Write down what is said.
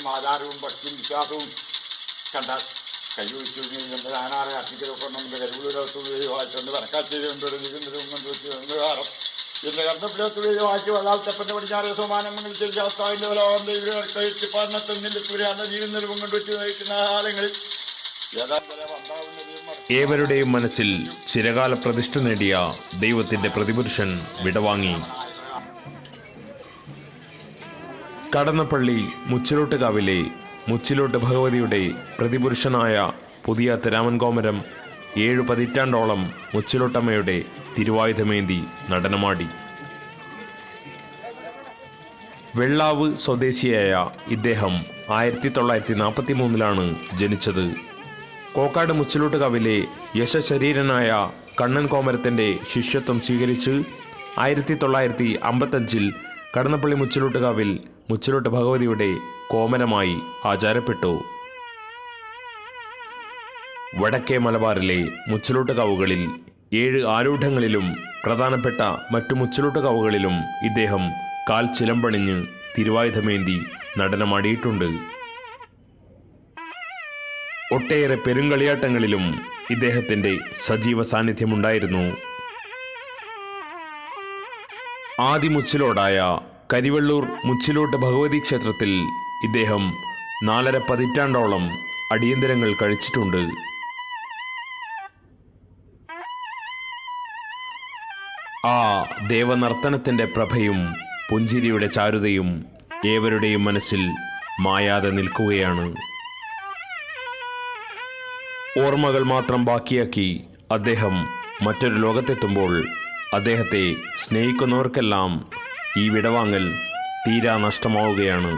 നമുക്കും ആചാരവും ഭക്തിയും വിശ്വാസവും കണ്ട കൈവച്ചു ആനാറെ അർപ്പിക്കലൊക്കെ നമ്മുടെ കരുവിലത്തുള്ളിൽ വായിച്ചുകൊണ്ട് വരക്കാച്ചേരിയുണ്ട് നികുന്നതും കൊണ്ട് വെച്ച് കാരം എന്റെ കർത്തപ്പിടത്തുള്ളിൽ വായിച്ചു വള്ളാത്തപ്പന്റെ പടിഞ്ഞാറ് സമാനങ്ങൾ ശാസ്താവിന്റെ വലോന്റെ കഴിച്ച് കാലങ്ങളിൽ ഏവരുടെയും മനസ്സിൽ ചിരകാല പ്രതിഷ്ഠ നേടിയ ദൈവത്തിന്റെ പ്രതിപുരുഷൻ വിടവാങ്ങി. കടന്നപ്പള്ളി മുച്ചിലോട്ടുകാവിലെ മുച്ചിലോട്ട് ഭഗവതിയുടെ പ്രതിപുരുഷനായ പുതിയ തിരാമൻകോമരം ഏഴു പതിറ്റാണ്ടോളം മുച്ചിലോട്ടമ്മയുടെ തിരുവായുധമേന്തി നടനമാടി. വെള്ളാവ് സ്വദേശിയായ ഇദ്ദേഹം ആയിരത്തി തൊള്ളായിരത്തി നാൽപ്പത്തി മൂന്നിലാണ് ജനിച്ചത്. കോക്കാട് മുച്ചിലോട്ടുകാവിലെ യശശരീരനായ കണ്ണൻ കോമരത്തിന്റെ ശിഷ്യത്വം സ്വീകരിച്ച് ആയിരത്തി തൊള്ളായിരത്തി അമ്പത്തഞ്ചിൽ കടന്നപ്പള്ളി മുച്ചിലോട്ടുകാവിൽ മുച്ചിലോട്ട് ഭഗവതിയുടെ കോമനമായി ആചാരപ്പെട്ടു. വടക്കേ മലബാറിലെ മുച്ചിലോട്ടുകാവുകളിൽ ഏഴ് ആരൂഢങ്ങളിലും പ്രധാനപ്പെട്ട മറ്റു മുച്ചിലോട്ടുകാവുകളിലും ഇദ്ദേഹം കാൽ ചിലമ്പണിഞ്ഞ് തിരുവായുധമേന്തി നടനമാടിയിട്ടുണ്ട്. ഒട്ടേറെ പെരുങ്കളിയാട്ടങ്ങളിലും ഇദ്ദേഹത്തിന്റെ സജീവ സാന്നിധ്യമുണ്ടായിരുന്നു. ആദിമുച്ചിലോടായ കരിവള്ളൂർ മുച്ചിലോട്ട് ഭഗവതി ക്ഷേത്രത്തിൽ ഇദ്ദേഹം നാലര പതിറ്റാണ്ടോളം അടിയന്തരങ്ങൾ കഴിച്ചിട്ടുണ്ട്. ആ ദേവനർത്തനത്തിന്റെ പ്രഭയും പുഞ്ചിരിയുടെ ചാരുതയും ഏവരുടെയും മനസ്സിൽ മായാതെ നിൽക്കുകയാണ്. ഓർമ്മകൾ മാത്രം ബാക്കിയാക്കി അദ്ദേഹം മറ്റൊരു ലോകത്തെത്തുമ്പോൾ അദ്ദേഹത്തെ സ്നേഹിക്കുന്നവർക്കെല്ലാം ഈ വിടവാങ്ങൽ തീരാ നഷ്ടമാവുകയാണ്.